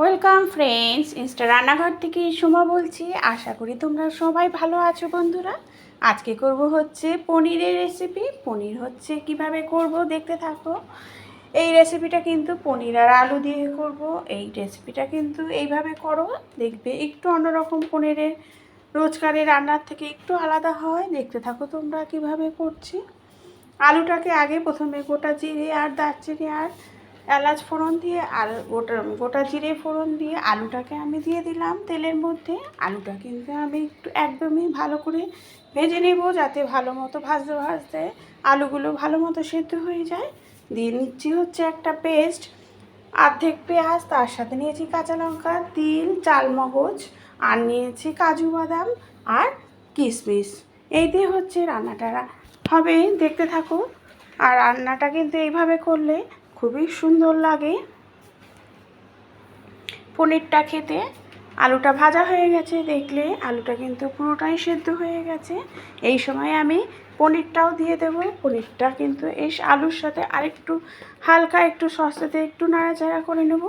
Welcome friends, Insta রান্নাঘর থেকে সোমা বলছি। আশা করি তোমরা সবাই ভালো আছো বন্ধুরা। আজকে করব হচ্ছে পনিরের রেসিপি পনির হচ্ছে কীভাবে করব দেখতে থাকো। এই রেসিপিটা কিন্তু পনির আর আলু দিয়ে করব। এই রেসিপিটা কিন্তু এইভাবে করো। দেখবে একটু অন্যরকম পনিরের রোজকারের রান্নার থেকে একটু আলাদা হয়। দেখতে থাকো তোমরা কীভাবে করছি। আলুটাকে আগে প্রথমে গোটা জিরে আর দারচিনি আর এলাচ ফোড়ন দিয়ে আর গোটা গোটা জিরে ফোড়ন দিয়ে আলুটাকে আমি দিয়ে দিলাম তেলের মধ্যে। আলুটা কিন্তু আমি একটু একদমই ভালো করে ভেজে নেব যাতে ভালো মতো ভাজতে ভাজতে আলুগুলো ভালো মতো সেদ্ধ হয়ে যায়। দিয়ে নিচ্ছি হচ্ছে একটা পেস্ট, অর্ধেক পেঁয়াজ, তার সাথে নিয়েছি কাঁচা লঙ্কা, তিল, চালমগজ, আর নিয়েছি কাজু বাদাম আর কিশমিশ। এই দিয়ে হচ্ছে রান্নাটা হবে, দেখতে থাকো। আর রান্নাটা কিন্তু এইভাবে করলে খুবই সুন্দর লাগে। পনিরটা খেতে। আলুটা ভাজা হয়ে গেছে দেখলে। আলুটা কিন্তু পুরোটাই সেদ্ধ হয়ে গেছে। এই সময় আমি পনিরটাও দিয়ে দেব। পনিরটা কিন্তু এই আলুর সাথে আরেকটু হালকা একটু সস্তাতে একটু নাড়াচাড়া করে নেব।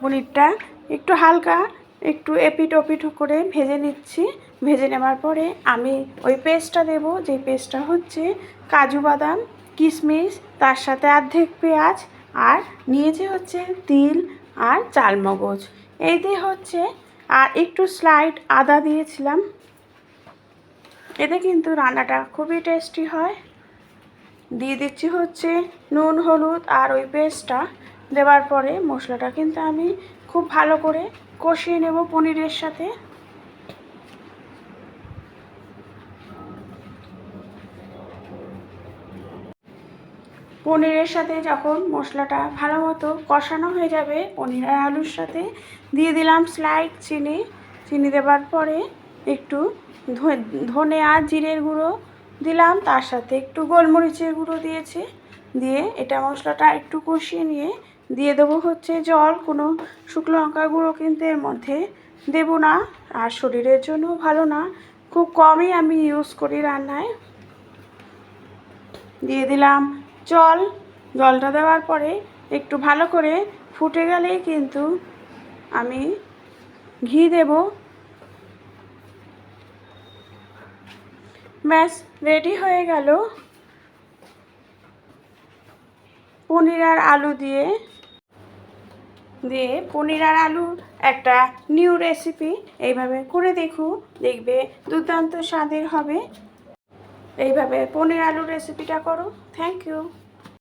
পনিরটা একটু হালকা একটু এপিট ওপিট করে ভেজে নিচ্ছি। ভেজে নেওয়ার পরে আমি ওই পেস্টটা দেব। যে পেস্টটা হচ্ছে কাজু বাদাম। কিশমিশ তার সাথে অর্ধেক পেঁয়াজ আর নিয়েছে হচ্ছে তিল আর চালমগজ। এই দিয়ে হচ্ছে, আর একটু স্লাইড আদা দিয়েছিলাম। এতে কিন্তু রান্নাটা খুবই টেস্টি হয়। দিয়ে দিচ্ছি হচ্ছে নুন, হলুদ আর ওই পেস্টটা দেওয়ার পরে মশলাটা কিন্তু আমি খুব ভালো করে কষিয়ে নেব পনিরের সাথে। পনিরের সাথে যখন মশলাটা ভালো মতো কষানো হয়ে যাবে, পনির আর আলুর সাথে দিয়ে দিলাম স্লাইড চিনি। চিনি দেওয়ার পরে একটু ধনে আর জিরের গুঁড়ো দিলাম, তার সাথে একটু গোলমরিচের গুঁড়ো দিয়েছি। দিয়ে এটা মশলাটা একটু কষিয়ে নিয়ে দিয়ে দেবো হচ্ছে জল। কোনো শুকনো লঙ্কা গুঁড়ো কিন্তু এর মধ্যে দেবো না আর শরীরের জন্য ভালো না। খুব কমই আমি ইউজ করি রান্নায়। দিয়ে দিলাম জল, জলটা দেওয়ার পরে একটু ভালো করে ফুটে গেলেই কিন্তু আমি ঘি দেব। ব্যাস, রেডি হয়ে গেল পনির আর আলু দিয়ে। দিয়ে পনির আর আলুর একটা নিউ রেসিপি এইভাবে করে দেখো, দেখবে দুর্দান্ত স্বাদের হবে। এইভাবে পনির আলুর রেসিপিটা করো। Thank you